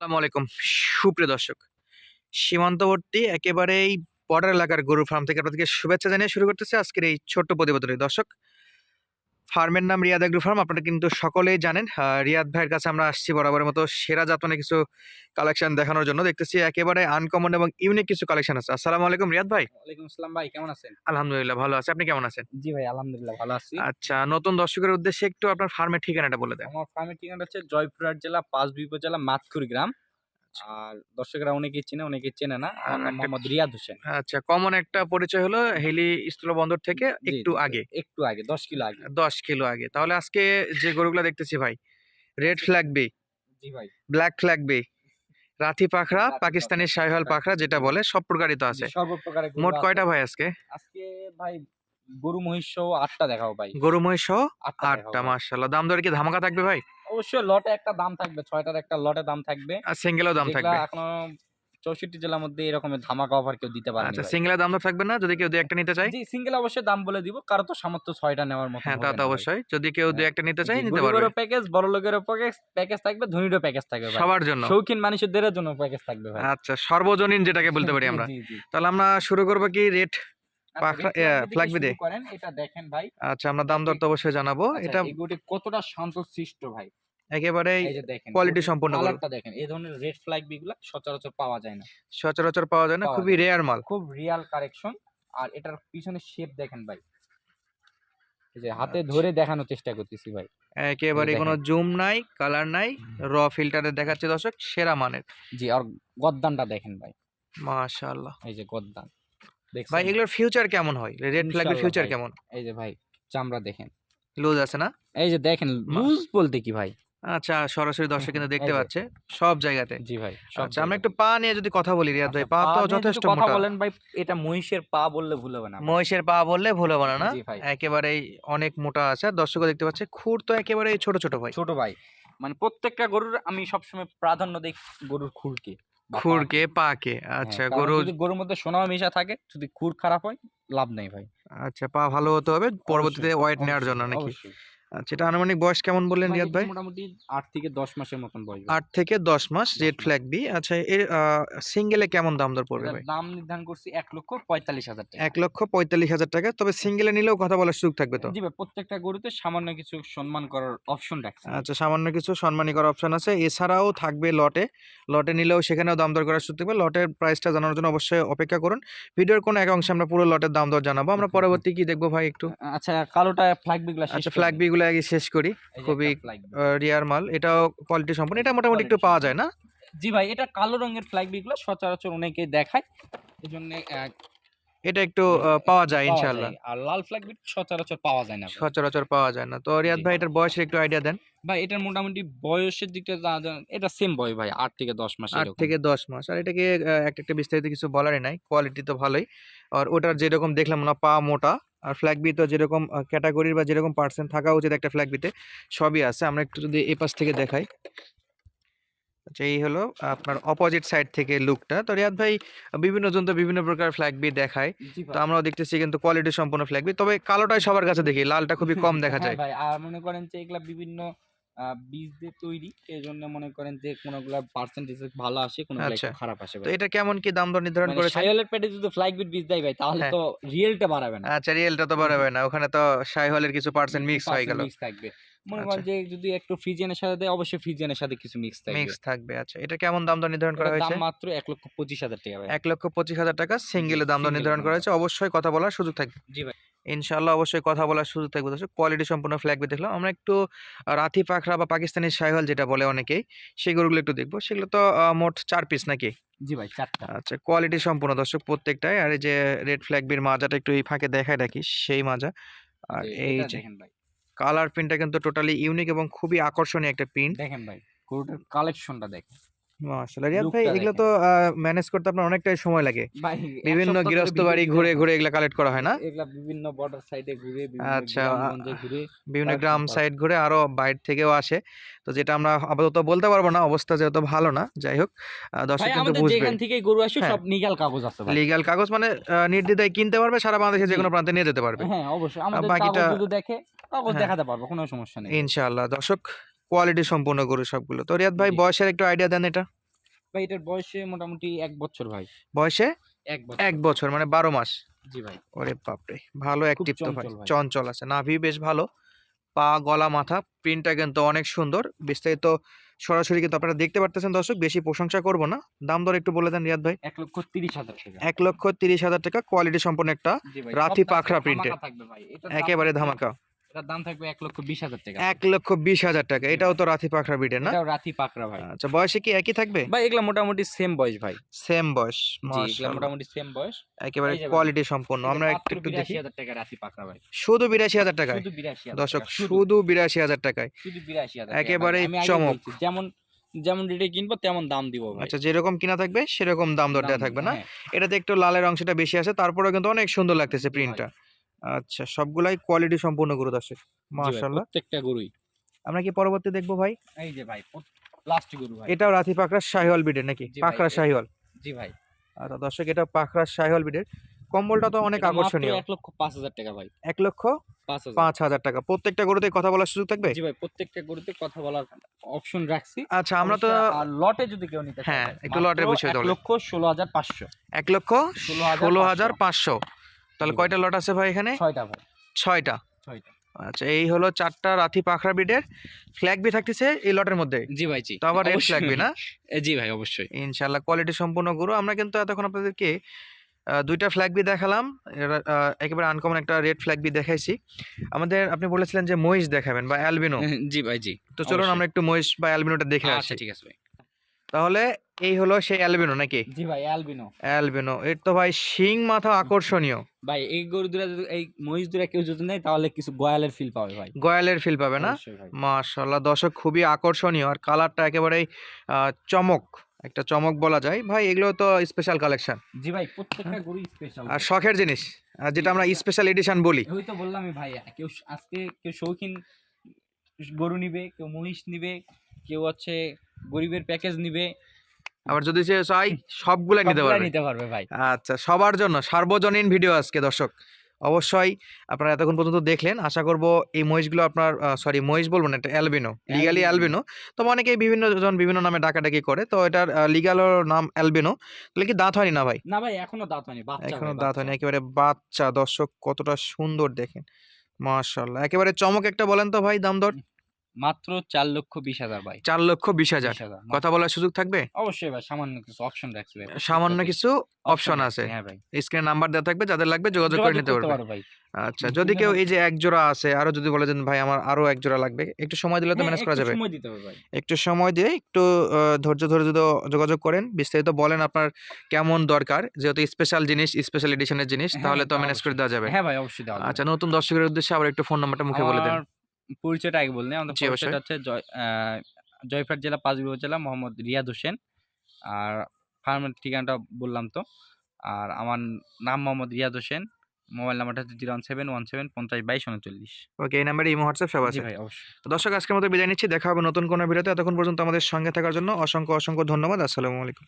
আসসালামু আলাইকুম। সুপ্রিয় দর্শক, সীমান্তবর্তী একেবারেই বর্ডার এলাকার গরু ফার্ম থেকে আপনাদেরকে শুভেচ্ছা জানিয়ে শুরু করতেছে আজকের এই ছোট্ট প্রতিবেদনে। দর্শক ফার্মের নাম রিয়াদ এগ্রো ফার্ম আপনারা কিন্তু সকলেই জানেন। রিয়াদ ভাইয়ের কাছে আমরা আসছি বরাবরের মতো সেরা জাতমানের কিছু কালেকশন দেখানোর জন্য। দেখতেছি একেবারে আনকমন এবং ইউনিক কিছু কালেকশন আছে। আসসালামু আলাইকুম রিয়াদ ভাই। ওয়ালাইকুম আসসালাম ভাই কেমন আছেন? আলহামদুলিল্লাহ ভালো আছে। আপনি কেমন আছেন? জি ভাই আলহামদুলিল্লাহ ভালো আছি। আচ্ছা নতুন দর্শকের উদ্দেশ্যে একটু আপনার ফার্মের ঠিকানাটা বলে দেন। আমার ফার্মের ঠিকানা হচ্ছে জয়পুরহাট জেলা পাঁচবি উপজেলা মাতকুর গ্রাম। আর দর্শকরা অনেকেই চেনে অনেকেই চেনে না। আমার নাম মোহাম্মদ রিয়াদ হোসেন। আচ্ছা কমন একটা পরিচয় হলো হেলি স্থলবন্দর থেকে একটু আগে। একটু আগে দশ কিলো আগে। দশ কিলো আগে। তাহলে আজকে যে গরুগুলো দেখতেছি ভাই রেড ফ্ল্যাগ বে। জি ভাই। ব্ল্যাক ফ্ল্যাগ বে। রাথি পাখরা পাকিস্তানি শাহিওয়াল পাখরা যেটা বলে সব প্রকারই তো আছে। মোট কয়টা ভাই আজকে? আজকে ভাই গরু মহিষ আটটা দেখাও ভাই। গরু মহিষ আটটা মার্শাল্লাহ দাম দরে কি ধামাকা থাকবে ভাই? অবশ্যই লটে একটা দাম থাকবে ছয়টার একটা লটে দাম থাকবে। আর সিঙ্গেলও দাম থাকবে। এখনও চৌষট্টি জেলার মধ্যে এরকমের ধামাকা অফার কেউ দিতে পারে আচ্ছা সিঙ্গেলের দাম তো থাকবে না যদি কেউ দু একটা নিতে চায়? জি সিঙ্গেল অবশ্যই দাম বলে দিব কারও তো সামর্থ্য ছয়টা নেওয়ার মতো হ্যাঁ তা তো অবশ্যই। যদি কেউ দু হ্যাঁ, একটা নিতে চায় নিতে পারবে। গরিবেরও প্যাকেজ বড় লোকেরও প্যাকেজ প্যাকেজ থাকবে ধনীরও প্যাকেজ থাকবে সবার জন্য। শৌখিন মানুষদের জন্য প্যাকেজ থাকবে ভাই। আচ্ছা সর্বজনীন যেটাকে বলতে পারি আমরা। তাহলে আমরা শুরু করব কি রেট আচ্ছা? শুরু করেন এটা দেখেন ভাই। আচ্ছা আমরা দাম দর তো অবশ্যই জানাব। আচ্ছা, এটা কতটা শান্ত সৃষ্ট ভাই? একেবারেই এই যে দেখেন কোয়ালিটি গরু। কালারটা দেখেন এই ধরনের রেড ফ্ল্যাগ বিগুলা সচরাচর পাওয়া যায় না। সচরাচর পাওয়া যায় না পাওয়া খুবই রেয়ার মাল। খুব রিয়াল কারেকশন আর এটার পিছনে শেপ দেখেন ভাই। এই যে হাতে ধরে দেখানোর চেষ্টা করতেছি ভাই। একেবারে কোনো জুম নাই কালার নাই র ফিল্টারে দেখাচ্ছে দর্শক সেরা মানের। জি আর গদ্দানটা দেখেন ভাই। মাশাআল্লাহ। এই যে গদ্দান? ভাই এগুলোর ফিউচার কেমন হয়? রেড ফ্ল্যাগের ফিউচার কেমন? এই যে ভাই চামড়া দেখেন। লুজ আছে না? এই যে দেখেন লুজ বলতে কি ভাই? আচ্ছা সরাসরি দর্শক কিন্তু দেখতে পাচ্ছে। সব জায়গাতে। জি ভাই আচ্ছা আমরা একটু পা নিয়ে যদি কথা বলি রিয়াদ ভাই আচ্ছা, পা তো যথেষ্ট কথা বলেন ভাই এটা মহিষের পা বললে ভুল হবে না মহিষের পা বললে ভুল হবে না না? একেবারেই অনেক মোটা আছে। আর দর্শকও দেখতে পাচ্ছে খুর তো একেবারে ছোট ছোট ভাই। ছোট ভাই। মানে প্রত্যেকটা গরুর আমি সবসময় প্রাধান্য দিই গরুর খুরকে খুরকে পাকে। হ্যাঁ, আচ্ছা গরু যদি গরুর মধ্যে সোনা মিশা থাকে যদি খুর খারাপ হয় লাভ নেই ভাই। আচ্ছা পা ভালো হতে হবে। পরবর্তীতে ওয়েট নেওয়ার জন্য নাকি। আচ্ছা এটা আনুমানিক বয়স কেমন বললেন রিয়াদ ভাই? মোটামুটি আট থেকে দশ মাসের মতন বয়স আট থেকে দশ মাস রেড ফ্ল্যাগ বি আচ্ছা এর সিঙ্গেলে কেমন দাম দর পড়বে ভাই? দাম নির্ধারণ করছি এক লক্ষ পঁয়তাল্লিশ হাজার টাকা। এক লক্ষ পঁয়তাল্লিশ হাজার টাকা তবে সিঙ্গেলে নিলেও কথা বলার সুযোগ থাকবে তো? জি ভাই প্রত্যেকটা গরুতে সামান্য কিছু সম্মান করার অপশন রাখছে। আচ্ছা সামান্য কিছু সম্মানী করার অপশন আছে। এছাড়াও থাকবে লটে। লটে নিলেও সেখানেও দাম দর করার সুযোগ থাকবে। লটের প্রাইসটা জানার জন্য অবশ্যই অপেক্ষা করুন। ভিডিওর কোনো এক অংশে আমরা পুরো লটের দাম দর জানাব। আমরা হুম, পরবর্তী কি দেখব ভাই একটু? আচ্ছা কালোটা ফ্ল্যাগ বিগুলা আচ্ছা ফ্ল্যাগ দিন। বিগুলো আগে শেষ করি। খুবই। রিয়ার মাল। এটাও কোয়ালিটি সম্পন্ন। এটা মোটামুটি একটু পাওয়া যায় না? জি ভাই এটা কালো রঙের ফ্ল্যাগ বিগুলো সচরাচর অনেকেই দেখায়। এই জন্য এটা একটু পাওয়া যায় ইনশাল্লাহ আর লাল ফ্ল্যাগ বিট সচরাচর পাওয়া যায় না সচরাচর পাওয়া যায় না। তো রিয়াদ। ভাই এটার বয়সের একটু আইডিয়া দেন। ভাই এটার মোটামুটি বয়সের দিকটা এটা সেম বয় ভাই আট থেকে দশ মাস আট থেকে দশ মাস। আর এটাকে একটা একটা বিস্তারিত কিছু বলারই নাই। কোয়ালিটি তো ভালোই। আর ওটার যেরকম দেখলাম না পা মোটা। আর ফ্ল্যাগ বি তো যেরকম ক্যাটাগরির বা যেরকম পার্সেন্ট থাকা উচিত একটা ফ্ল্যাগ বিতে সবই আছে। আমরা একটু যদি এই পাশ থেকে দেখাই। আচ্ছা এই হলো আপনার অপোজিট সাইড থেকে লুকটা তো রিয়াদ ভাই বিভিন্ন জন তো বিভিন্ন প্রকার ফ্ল্যাগ বি দেখায়। তো আমরাও দেখতেছি কিন্তু কোয়ালিটি সম্পূর্ণ ফ্ল্যাগ বি তবে কালোটাই সবার কাছে দেখি লালটা খুবই কম দেখা হ্যাঁ যায়। ভাই আর মনে করেন যে এগুলা বিভিন্ন বীজ দিয়ে তৈরি। এই জন্য মনে করেন যে কোনগুলা পার্সেন্টেজ ভালো আসে কোনগুলা আচ্ছা। একটু খারাপ আসে তো এটা কেমন কি দাম দর নির্ধারণ মানে করেছে সাইওয়ালের পেটে যদি ফ্লাইক বিট বীজ দেয় ভাই তাহলে হ্যাঁ। তো রিয়েলটা বাড়াবে না। আচ্ছা রিয়েলটা তো বাড়াবে না। ওখানে তো শাইহলের কিছু পার্সেন্ট মিক্স হয়ে গেল। মিক্স থাকবে। মনে আচ্ছা। করেন যে যদি একটু ফ্রিজেনের সাথে দেয় অবশ্যই ফ্রিজেনের সাথে কিছু মিক্স থাকবে। মিক্স থাকবে আচ্ছা। এটা কেমন দাম দর নির্ধারণ করা এটার দাম হয়েছে? মাত্র এক লক্ষ পঁচিশ হাজার টাকা ভাই। এক লক্ষ পঁচিশ হাজার টাকা সিঙ্গেলে দাম দর নির্ধারণ করা হয়েছে। অবশ্যই কথা বলার সুযোগ থাকবে। জি ভাই। ইনশাআল্লাহ অবশ্যই কথা বলার সুযোগ থাকবে। দর্শক কোয়ালিটি সম্পূর্ণ ফ্ল্যাগ দেখলাম। আমরা একটু রাথি পাখরা বা পাকিস্তানি শাইহল যেটা বলে অনেকেই সেই গরুগুলো একটু দেখব। সেগুলো তো মোট চার পিস নাকি? জি ভাই চারটা। আচ্ছা কোয়ালিটি সম্পূর্ণ দর্শক প্রত্যেকটাই। আর এই যে রেড ফ্ল্যাগ বির মাজাটা একটু এই ফাঁকে দেখায় রাখি সেই মাজা। আর এই যে দেখেন ভাই। কালার প্রিন্টটা কিন্তু টোটালি ইউনিক এবং খুবই আকর্ষণীয় একটা প্রিন্ট দেখেন ভাই গরুটার কালেকশনটা দেখেন। মাশাআল্লাহ রিয়াদ ভাই এগুলো তো ম্যানেজ করতে আপনার অনেকটাই সময় লাগে। বিভিন্ন গৃহস্থ বাড়ি ঘুরে ঘুরে। এগুলো কালেক্ট করা হয় না? এগুলা বিভিন্ন বর্ডার সাইডে ঘুরে আচ্ছা, বিভিন্ন গ্রাম সাইড ঘুরে আরও বাইরে থেকেও আসে। তো যেটা আমরা আপাতত বলতে পারব না অবস্থা যেহেতু ভালো না যাই হোক দর্শক কিন্তু বুঝবে যেখান থেকে গরু আসে হ্যাঁ। সব নিগাল কাগজ আছে লিগ্যাল কাগজ মানে নির্দ্বিধায় কিনতে পারবে সারা বাংলাদেশে যে কোনো প্রান্তে নিয়ে যেতে পারবে। হ্যাঁ অবশ্যই। আমাদের বাকিটা- দেখে কাগজ হ্যাঁ। দেখাতে পারব কোনো সমস্যা নেই। ইনশাআল্লাহ। দর্শক কোয়ালিটি সম্পূর্ণ গরু সবগুলো। তো রিয়াদ ভাই বয়সের একটু আইডিয়া দেন এটা। ভাই এটার বয়সে মোটামুটি এক বছর ভাই। বয়সে? এক বছর। এক বছর মানে বারো মাস। জি ভাই। ওরে বাপরে ভালো অ্যাক্টিভ তো ভাই চঞ্চল আছে। নাভি বেশ ভালো। পা গলা মাথা প্রিন্টটা কিন্তু অনেক সুন্দর। বিস্তারিত সরাসরি কিন্তু আপনারা দেখতে পারতেছেন দর্শক বেশি প্রশংসা করব না। দাম দর একটু বলে দেন রিয়াদ ভাই। এক লক্ষ তিরিশ হাজার টাকা। এক লক্ষ তিরিশ হাজার টাকা কোয়ালিটি সম্পন্ন একটা রাতি পাখরা প্রিন্টে। একেবারে ধামাকা। এটার দাম থাকবে এক লক্ষ বিশ হাজার টাকা। এক লক্ষ বিশ হাজার টাকা। এটাও তো রাথি পাখরা না? এটাও রাতি পাকড়া ভাই। আচ্ছা বয়সে কি একই থাকবে? ভাই এগুলা মোটামুটি সেম বয়স ভাই। সেম বয়স এগুলা মোটামুটি সেম বয়স। একেবারে এই যে ভাই, কোয়ালিটি সম্পন্ন। আমরা একটু একটু দেখি। হাজার টাকা রাতি পাকড়া ভাই। শুধু বিরাশি হাজার টাকায়? শুধু বিরাশি দর্শক শুধু শুধু বিরাশি হাজার টাকায়। শুধু বিরাশি হাজার আগেই চমক। যেমন যেমন রেটে কিনবো তেমন দাম দিব আচ্ছা যেরকম কিনা থাকবে সেরকম দাম দর দেওয়া থাকবে না? হ্যাঁ। এটাতে একটু লালের অংশটা বেশি আছে তারপরেও কিন্তু অনেক সুন্দর লাগতেছে প্রিন্টটা আচ্ছা সবগুলাই কোয়ালিটি সম্পূর্ণ গরু দর্শক মাশাআল্লাহ। প্রত্যেকটা গরুই। আমরা কি পরবর্তী দেখব ভাই? এই যে ভাই লাস্ট গরু ভাই। এটাও রাথি পাকড়া শাহিওয়াল বিডের নাকি? পাকড়া শাহিওয়াল। জি ভাই। আচ্ছা দর্শক এটা পাকড়া শাহিওয়াল বিডের কম্বলটা তো অনেক আকর্ষণীয়। এক লক্ষ পাঁচ হাজার টাকা ভাই। এক লক্ষ পাঁচ হাজার। টাকা। প্রত্যেকটা গরুতে কথা বলার সুযোগ থাকবে? জি ভাই প্রত্যেকটা গরুতে কথা বলার অপশন রাখছি। আচ্ছা আমরা তো লটে যদি কেউ নিতে চায় হ্যাঁ, একটু লটের বিষয়ে এক। লক্ষ ষোলো হাজার পাঁচশো। এক লক্ষ 16,500 ষোলো হাজার পাঁচশো। তাহলে কয়টা লট আছে ভাই এখানে? ছয়টা ভাই। ছয়টা। ছয়টা। আচ্ছা এই হলো চারটা রাথি পাখরা বিডের ফ্ল্যাগ বি থাকতেছে এই লটের মধ্যে? জি ভাই জি। তো আবার রেড ফ্ল্যাগ বি না? জি ভাই অবশ্যই। ইনশাল্লাহ কোয়ালিটি সম্পূর্ণ গরু। আমরা কিন্তু এতক্ষণ আপনাদেরকে দুইটা ফ্ল্যাগ বি দেখালাম। একেবারে আনকমন একটা রেড ফ্ল্যাগ বি দেখাইছি। আমাদের আপনি বলেছিলেন যে মহিষ দেখাবেন বা অ্যালবিনো জি ভাই জি। তো চলুন আমরা একটু মহিষ বা অ্যালবিনোটা দেখে আসি। আচ্ছা ঠিক আছে ভাই। তাহলে এই হলো সেই অ্যালবিনো নাকি? জি ভাই অ্যালবিনো অ্যালবিনো এর তো ভাই শিং মাথা আকর্ষণীয়। ভাই এই গরু দুরা যদি এই মহিষ দুরা কেউ যদি নেয় তাহলে কিছু গয়ালের ফিল পাবে ভাই। গয়ালের ফিল পাবে না? মাশাল্লাহ দর্শক খুবই আকর্ষণীয়। আর কালারটা একেবারেই চমক একটা চমক বলা যায়। ভাই এগুলো তো স্পেশাল কালেকশন জি ভাই প্রত্যেকটা গরু স্পেশাল আর শখের জিনিস আর যেটা আমরা স্পেশাল এডিশন বলি। ওই তো বললামই ভাই কেউ আজকে কেউ শৌখিন গরু নিবে কেউ মহিষ নিবে কেউ হচ্ছে গরিবের প্যাকেজ নিবে। আবার যদি সে চাই সবগুলাই নিতে পারবে। নিতে পারবে ভাই। আচ্ছা সবার জন্য সার্বজনীন ভিডিও আজকে দর্শক। অবশ্যই আপনারা এতক্ষণ পর্যন্ত দেখলেন। আশা করব এই মহিষগুলো আপনার সরি মহিষ বলব না এটা অ্যালবিনো লিগালি অ্যালবিনো তবে অনেকেই বিভিন্ন জন বিভিন্ন নামে ডাকাডাকি করে। তো এটার লিগাল নাম অ্যালবিনো তাহলে কি দাঁত হয়নি না ভাই? না ভাই এখনও দাঁত হয়নি বাচ্চা এখনও দাঁত হয়নি। একেবারে বাচ্চা দর্শক কতটা সুন্দর দেখেন। মাশাল্লাহ একেবারে চমক একটা বলেন তো ভাই দাম দর? মাত্র চার লক্ষ বিশ হাজার ভাই। চার লক্ষ বিশ হাজার। কথা বলার সুযোগ থাকবে? অবশ্যই ভাই সামান্য কিছু অপশন রাখছি ভাই। সামান্য কিছু অপশন আছে। হ্যাঁ ভাই। স্ক্রিনে নাম্বার দেওয়া থাকবে যাদের লাগবে যোগাযোগ করে নিতে পারবে। ভাই। আচ্ছা যদি কেউ এই যে এক জোড়া আছে আরও যদি বলে দেন ভাই আমার আরও এক জোড়া লাগবে একটু সময় দিলে তো ম্যানেজ করা যাবে। সময় দিতে হবে ভাই। একটু সময় দিয়ে একটু ধৈর্য ধরে যদি যোগাযোগ করেন বিস্তারিত বলেন আপনার কেমন দরকার যেহেতু স্পেশাল জিনিস স্পেশাল এডিশনের জিনিস হ্যাঁ, তাহলে তো ম্যানেজ করে দেওয়া যাবে। হ্যাঁ ভাই অবশ্যই দেওয়া যাবে। আচ্ছা নতুন দর্শকের উদ্দেশ্যে আবার একটু ফোন নাম্বারটা মুখে বলে দেন। পরিচয়টা আগে বললেন। আমাদের জি, অবশ্যই। পরিচয়টা হচ্ছে জয় আহ, জয়পুরহাট জেলা পাঁচবিবর জেলা মোহাম্মদ রিয়াদ হোসেন। আর ফার্মের ঠিকানাটা বললাম তো। আর আমার নাম মোহাম্মদ রিয়াদ হোসেন। মোবাইল নাম্বারটা হচ্ছে zero one seven one seven পঞ্চাশ বাইশ উনচল্লিশ। ওকে এই নাম্বারে ইমো হোয়াটসঅ্যাপ সব জি আছে। ভাই অবশ্যই। তো দর্শক আজকের মতো বিদায় নিচ্ছি। দেখা হবে নতুন কোনো ভিডিওতে। এতক্ষণ পর্যন্ত আমাদের সঙ্গে থাকার জন্য অসংখ্য অসংখ্য ধন্যবাদ। আসসালামু আলাইকুম।